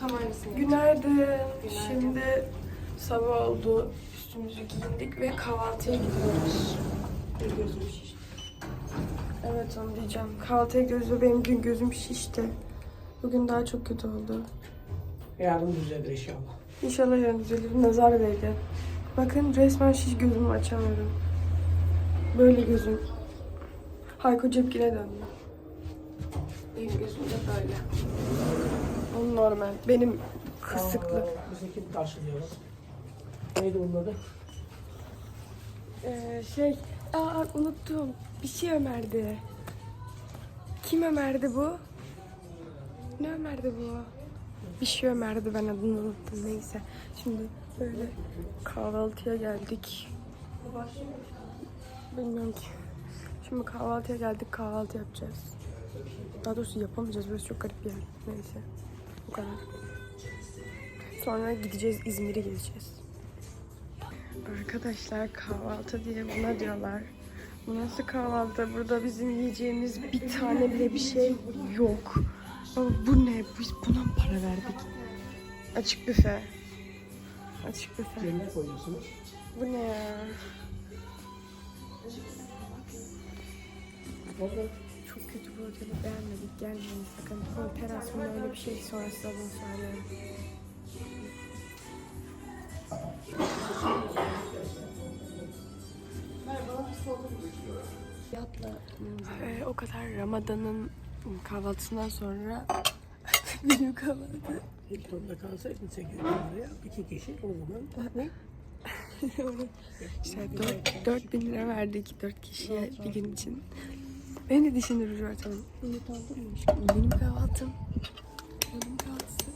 Tam aynısını. Günaydın. Şimdi sabah oldu. Üstümüzü giyindik ve kahvaltıya gidiyoruz. Bir gözüm şişti. Evet onu diyeceğim. Kahvaltıya gidiyoruz ve benim dün gözüm şişti. Bugün daha çok kötü oldu. Yarın düzelir inşallah. İnşallah yarın düzelir. Nazar değdi. Bakın resmen şiş gözümü açamıyorum. Böyle gözüm. Hayko Cepkin'e döndü. Benim gözüm de böyle. Onun normal. Benim kısıklı. Aa, Bizi kim karşılıyor? Neydi onun adı? Ee, şey, aa unuttum. Bir şey Ömer'di. Kim Ömer'di bu? Ne Ömer'di bu? Bir şey Ömer'di ben adını unuttum neyse. Şimdi böyle kahvaltıya geldik. Bilmiyorum ki. Şimdi kahvaltıya geldik kahvaltı yapacağız. Daha doğrusu yapamayacağız. Burası çok garip bir yer. Neyse. Bu kadar. Sonra gideceğiz İzmir'i gezeceğiz. Arkadaşlar kahvaltı diye buna diyorlar. Bu nasıl kahvaltı? Burada bizim yiyeceğimiz bir tane bile bir şey yok. Ama bu ne? Biz buna mı para verdik? Açık büfe. Açık büfe. Yerine koyuyorsunuz. Bu ne ya? Bu oteli beğenmedik. Gelmeyin sakın. O terasında öyle bir şey sonra size bunu söyleyeyim. Yatla. Ee, o kadar Ramazan'ın kahvaltısından sonra benim kahvaltı. ilk onda kalsaydın 8 bin liraya iki kişi o zaman İşte 4, 4 bin lira verdik 4 kişiye bir gün için. Benim de dişimde ruj var tamam. Unut aldın mı? Benim kahvaltım. Benim kahvaltısı.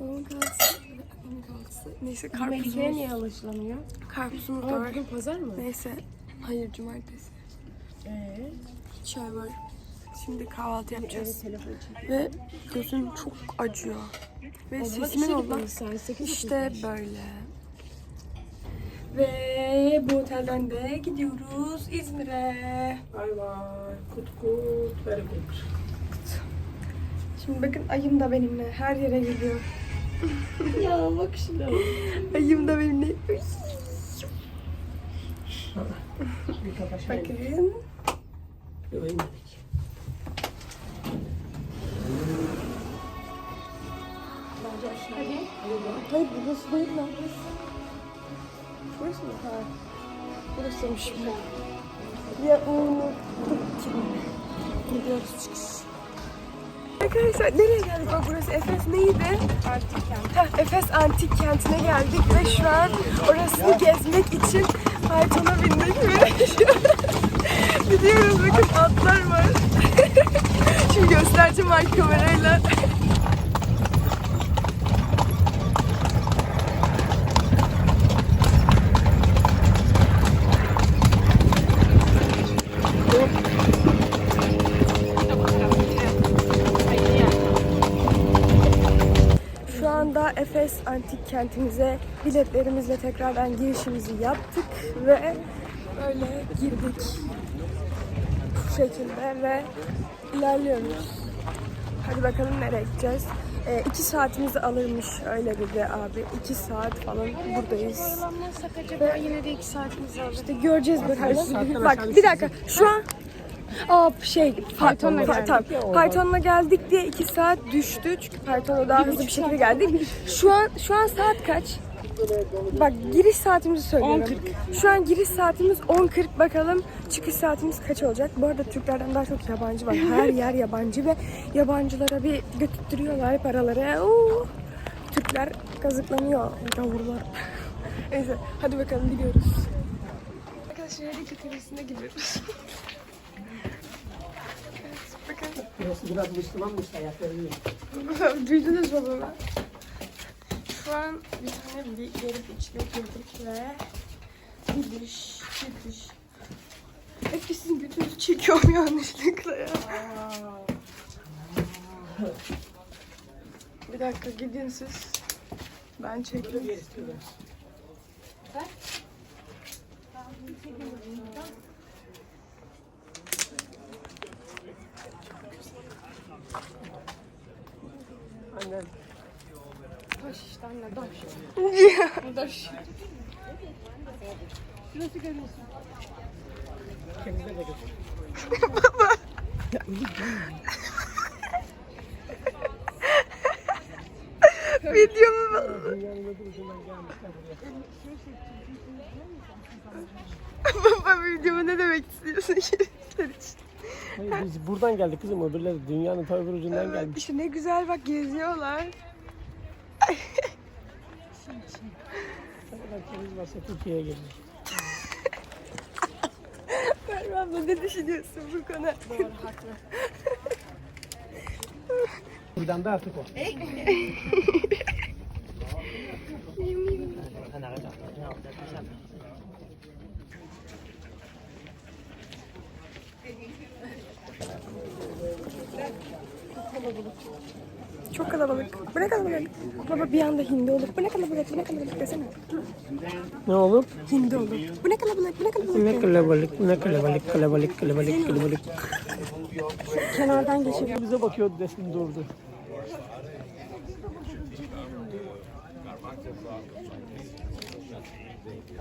Babamın kahvaltısı. Annemin kahvaltısı. Neyse Melike'ye karpuzumuz. niye alışılamıyor? Karpuzumuz da var. bugün pazar mı? Neyse. Hayır cumartesi. Ee, Çay var. Şimdi kahvaltı yapacağız. Ve gözüm çok acıyor. Ve zaman sesimin işe oldu. İşte böyle. Ve bu otelden de gidiyoruz İzmir'e. Ay vay kut kut very good. Şimdi bakın ayım da benimle her yere gidiyor. Ya bak şuna. Ayım da benimle. Şey Bakın. Yok inmedik. Hadi. Hayır burası değil lan. Burası mı? Ha. Burasıymış şimdi. Ya unuttuk ki. Gidiyoruz çıkış. Arkadaşlar nereye geldik? Bak burası Efes neydi? Antik kent. Heh, Efes Antik Kenti'ne geldik ve şu an orasını gezmek için faytona bindik ve gidiyoruz bakın atlar var. Şimdi göstereceğim arka kamerayla. Şu anda Efes Antik Kentimize biletlerimizle tekrardan girişimizi yaptık ve böyle girdik. Bu şekilde ve ilerliyoruz. Hadi bakalım nereye gideceğiz. Ee, iki saatimizi alırmış öyle dedi abi. İki saat falan buradayız. Acaba yine de iki saatimizi alır. İşte göreceğiz bakalım. Bak bir dakika. Şu an Aa şey Python'la geldik oradan. Python'la geldik diye iki saat düştü. Çünkü Python'la daha hızlı bir şekilde geldik. Şu an şu an saat kaç? Bak giriş saatimizi söylüyorum. Şu an giriş saatimiz 10.40 bakalım çıkış saatimiz kaç olacak? Bu arada Türklerden daha çok yabancı var. Her yer yabancı ve yabancılara bir götürtüyorlar paraları. Oo. Türkler kazıklanıyor. Gavurlar. Neyse hadi bakalım gidiyoruz. Arkadaşlar Harika Kalesi'ne gidiyoruz. Burası biraz Müslümanmış hayatları iyi. Duydunuz mu bunu? Şu an bir tane bir yarım içki girdik ve gidiş, gidiş. Hep sizin götünüzü çekiyorum yanlışlıkla ya. Bir dakika gidin siz. Ben çekeyim. Aynen. Taş işte anne taş. Taş. Nasıl görüyorsun? Kendine de götür. Videomu gelmişler buraya. Baba videomu ne demek istiyorsun için? Hayır, biz buradan geldik kızım öbürleri dünyanın ta öbür ucundan gelmiş. İşte ne güzel bak geziyorlar. Temiz varsa Türkiye'ye gelir. Merve abla ne düşünüyorsun bu konu hakkında? Buradan da artık o. Çok kalabalık. Bu ne kalabalık? Baba bir anda hindi olur. Bu ne kalabalık? Bu ne kalabalık desene. Ne olur? Hindi olur. Bu ne kalabalık? Bu ne kalabalık? Ne kalabalık, ne kalabalık, kalabalık, kalabalık, kalabalık. Kenardan geçelim. Bize bakıyordu desin durdu.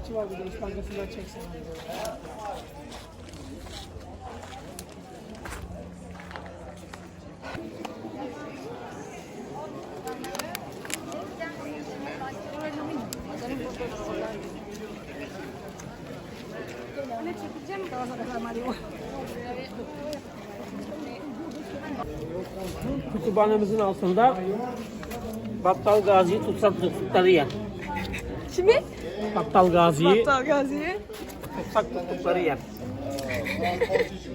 Çıvar bir de iş Kütüphanemizin altında Battal Gazi'yi tutsak tuttukları yer. Kimi? Battal Gazi'yi Battal Gazi'yi. tutsak tuttukları yer.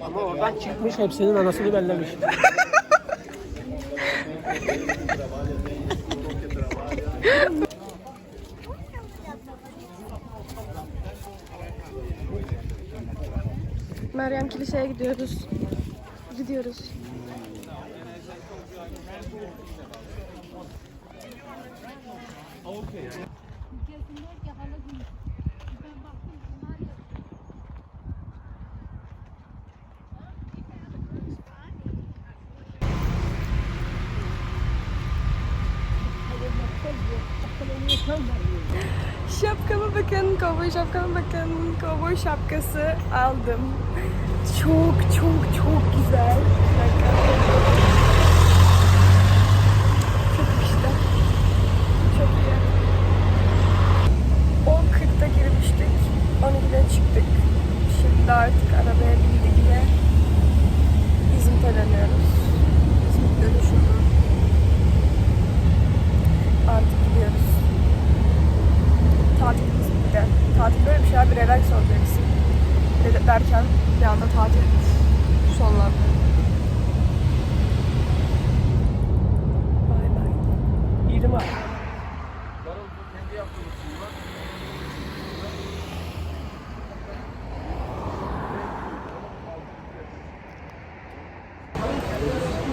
Ama oradan çıkmış hepsinin anasını bellemiş. Kiliseye gidiyoruz. Gidiyoruz. Şapkama bakın, kovboy şapkama bakın. Kovboy şapkası aldım. Çok çok çok güzel. Bakın. Çok işte. Çok iyi. 10.40'da girmiştik. 12'de çıktık. Şimdi artık arabaya bindik ve İzmit'e dönüyoruz. İzmit dönüşü bu. Artık gidiyoruz. Tatilimiz bitti. Tatil böyle bir şeyler bir relax olacaksın. Dedi- Anda tatil sonlandı. Bay bay. İyiydim abi.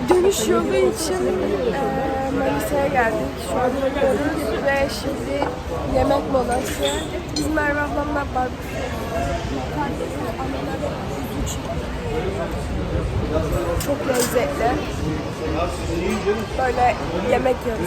Dönüş yolu için eee Manisa'ya geldik. Şu an gidiyoruz ve şimdi yemek molası. Biz Merve ablamla barbekü çok lezzetli. Böyle yemek yiyoruz.